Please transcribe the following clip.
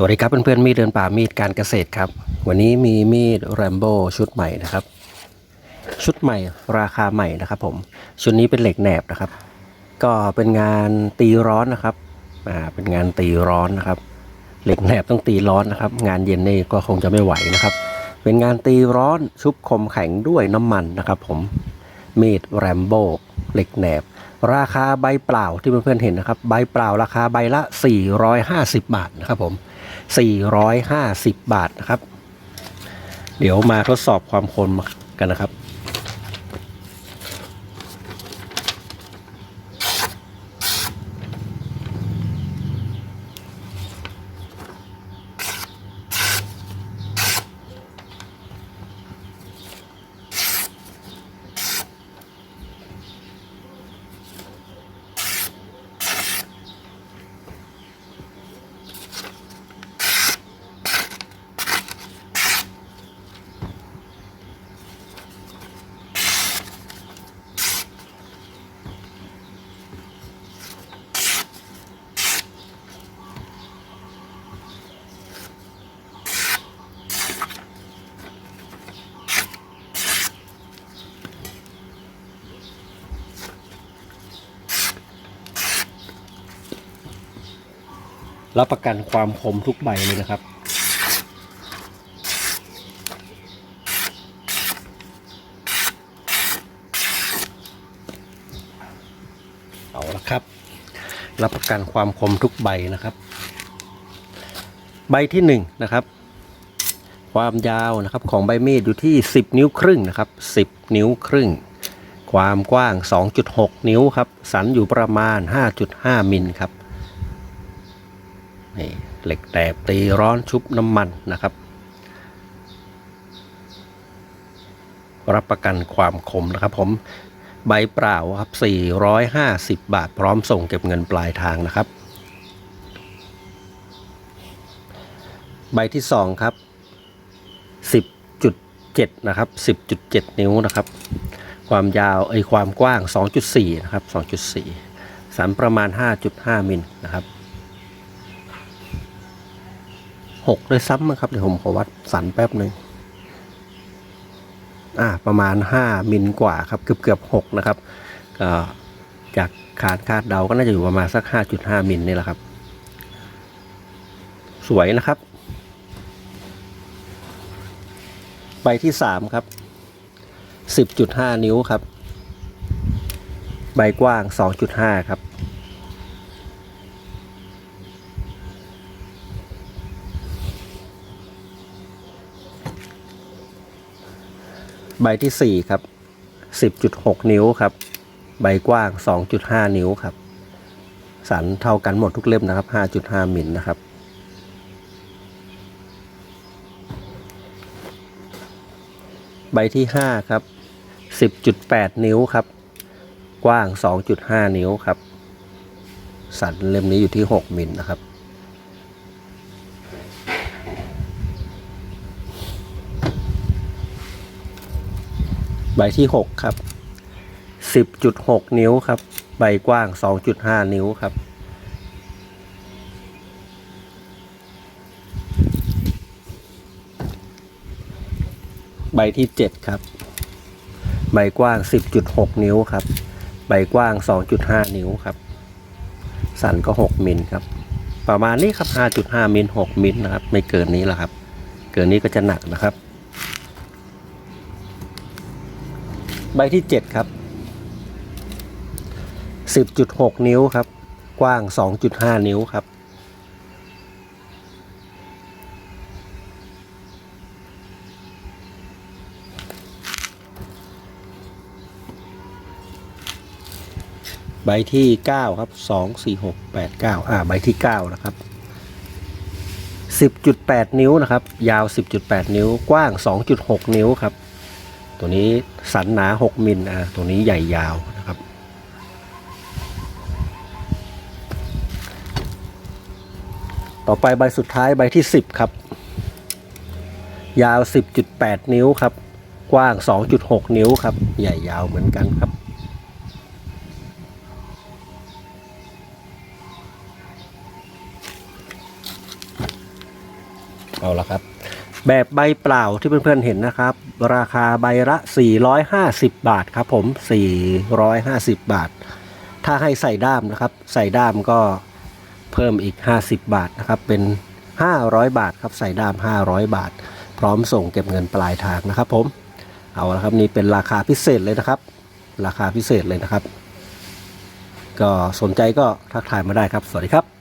สวัสดีครับเพื่อนๆมีดเดินป่ามีดการเกษตรครับ วันนี้มีมีดแรมโบ้ชุดใหม่นะครับ ชุดใหม่ราคาใหม่นะครับ ผมชุดนี้เป็นเหล็กแหนบนะครับ ก็เป็นงานตีร้อนนะครับอ่าเป็นงานตีร้อนนะครับ เหล็กแหนบต้องตีร้อนนะครับ งานเย็นนี่ก็คงจะไม่ไหวนะครับ เป็นงานตีร้อนชุบคมแข็งด้วยน้ำมันนะครับ ผมมีดแรมโบ้เหล็กแหนบราคาใบเปล่าที่เพื่อนๆเห็นนะครับ ใบเปล่าราคาใบละ 450 บาทนะครับผม 450 บาทนะครับ เดี๋ยวมาทดสอบความคมกันนะครับ รับประกันความคมทุกใบเลยนะครับ เอาละครับ รับประกันความคมทุกใบนะครับ ใบที่หนึ่งนะครับ ความยาวนะครับของใบมีดอยู่ที่ 10 นิ้วครึ่งนะครับ 10 นิ้วครึ่งความกว้าง 2.6 นิ้วครับ สันอยู่ประมาณ 5.5 มิลครับ นี่เหล็กแตบตีร้อนชุบน้ำมันนะครับ รับประกันความคมนะครับผมใบเปล่าครับ 450 บาทพร้อมส่งเก็บเงินปลายทางนะครับ ใบที่ 2 ครับ 10.7 นะครับ 10.7 นิ้วนะครับ ความยาวไอความกว้าง 2.4 นะครับ 2.4 สันประมาณ 5.5 มิลนะครับ หกเลยซ้ำมั้งครับ เดี๋ยวผมขอวัดสันแป๊บหนึ่งอ่าประมาณห้ามิลกว่าครับ เกือบเกือบหกนะครับก็จากคาดคาดเดาก็น่าจะอยู่ประมาณสักห้าจุดห้ามิลนี่แหละครับ สวยนะครับ ใบที่สามครับสิบจุดห้านิ้วครับ ใบกว้างสองจุดห้าครับ ใบที่ 4 ครับ 10.6 นิ้วครับ ใบกว้าง 2.5 นิ้วครับ สันเท่ากันหมดทุกเล่มนะครับ 5.5 มิลนะครับ ใบที่ 5 ครับ 10.8 นิ้วครับ กว้าง 2.5 นิ้วครับ สันเล่มนี้อยู่ที่ 6 มิลนะครับ ใบที่6ครับ10.6นิ้วครับ ใบกว้าง2.5นิ้วครับ ใบที่7ครับ ใบกว้าง10.6นิ้วครับ ใบกว้าง2.5นิ้วครับ สันก็6มิลครับ ประมาณนี้ครับ5.5มิล6มิลนะครับ ไม่เกินนี้แหละครับ เกินนี้ก็จะหนักนะครับ ใบที่ 7 ครับ 10.6 นิ้วครับ กว้าง 2.5 นิ้วครับ ใบที่ 9 ครับ 2 4 6 8 9 อ่า ใบที่ 9 นะครับ10.8 นิ้วนะครับ ยาว 10.8 นิ้ว กว้าง 2.6 นิ้วครับ ตัวนี้สันหนา 6 มิลอะตัวนี้ใหญ่ยาวนะครับ ต่อไปใบสุดท้ายใบที่ 10 ครับ ยาว 10.8 นิ้วครับ กว้าง 2.6 นิ้วครับ ใหญ่ยาวเหมือนกันครับเอาละครับ แบบใบเปล่าที่เพื่อนๆเห็นนะครับ ราคาใบละ 450 บาทครับผม 450 บาท ถ้าให้ใส่ด้ามนะครับ ใส่ด้ามก็เพิ่มอีก 50 บาทนะครับ เป็น 500 บาทครับ ใส่ด้าม 500 บาท พร้อมส่งเก็บเงินปลายทางนะครับผม เอาละครับนี่เป็นราคาพิเศษเลยนะครับ ราคาพิเศษเลยนะครับ ก็สนใจก็ทักทายมาได้ครับ สวัสดีครับ